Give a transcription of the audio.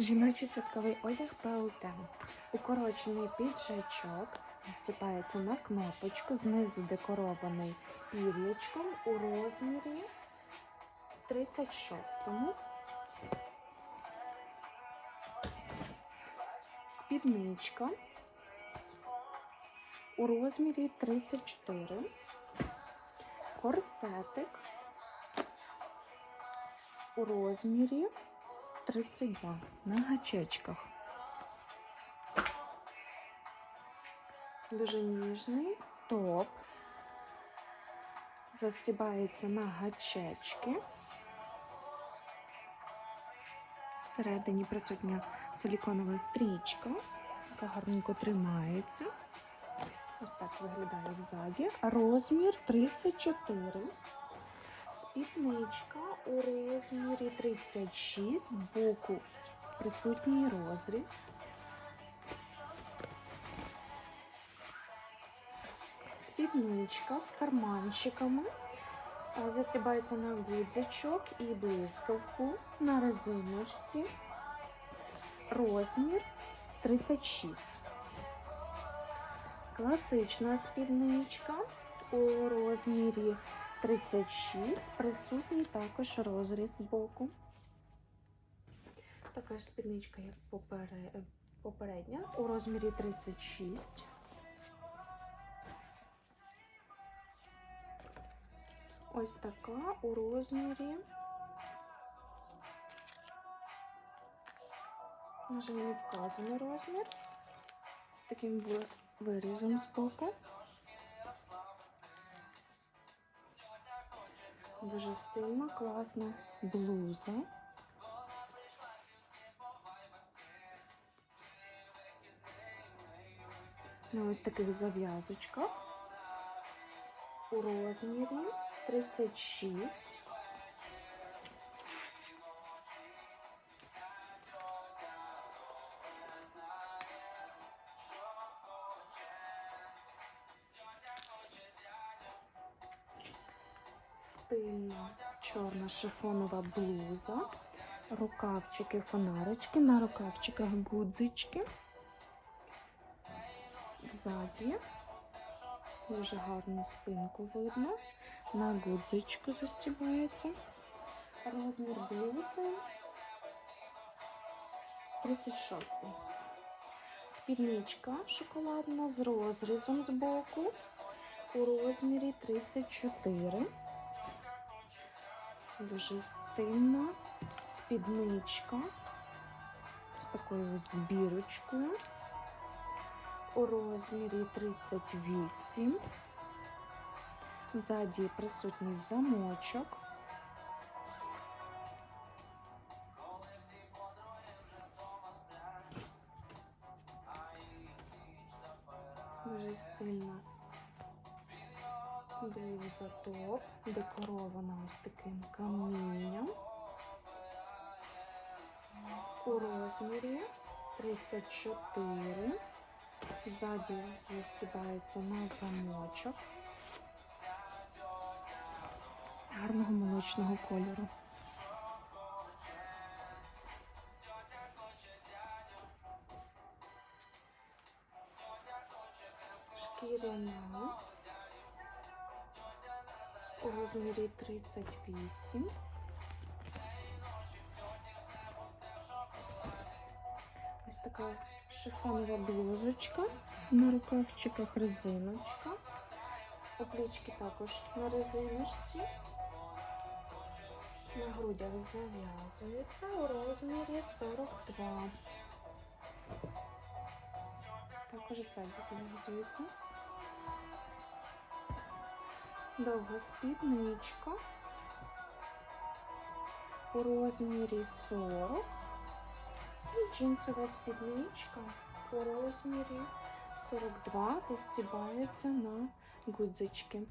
Жіночий святковий одяг ПЛТ. Укорочений піджачок застіпається на кнопочку, знизу декорований пір'ячком у розмірі 36-му. Спідничка у розмірі 34. Корсетик у розмірі 32 на гачечках. Дуже ніжний топ. Застібається на гачечки. Всередині присутня силіконова стрічка, яка гарненько тримається. Ось так виглядає ззаді. Розмір 34. Спідничка у розмірі 36, з боку присутній розріз. Спідничка з карманчиками. Застібається на гудзичок і блискавку на резиночці. Розмір 36. Класична спідничка у розмірі 36, присутній також розріз з боку. Така ж спідничка, як попередня, у розмірі 36. Ось така у розмірі. Жаль, не вказаний розмір. З таким вирізом з боку. Дуже стильна, класна блуза. На ось таких зав'язочках. У розмірі 36. Стильна чорна шифонова блуза, рукавчики, фонарички, на рукавчиках гудзички. Ззаді дуже гарну спинку видно. На гудзичку застібається. Розмір блузи 36. Спідничка шоколадна з розрізом з боку у розмірі 34. Дуже стильна спідничка з такою збірочкою у розмірі 38. Ззаді присутній замочок. Дуже стильна блуза топ, декорована ось таким камінням. У розмірі 34. Ззаді застібається на замочок гарного молочного кольору. Шкіряна у розмірі 38. Ось така шифонова блузочка на рукавчиках резиночка. Оплічки також на резиночці. На грудях зав'язується у розмірі 42. Також ззаді зав'язується. Довга спідничка у розмірі 40. І джинсова спідничка у розмірі 42 застібається на гудзички.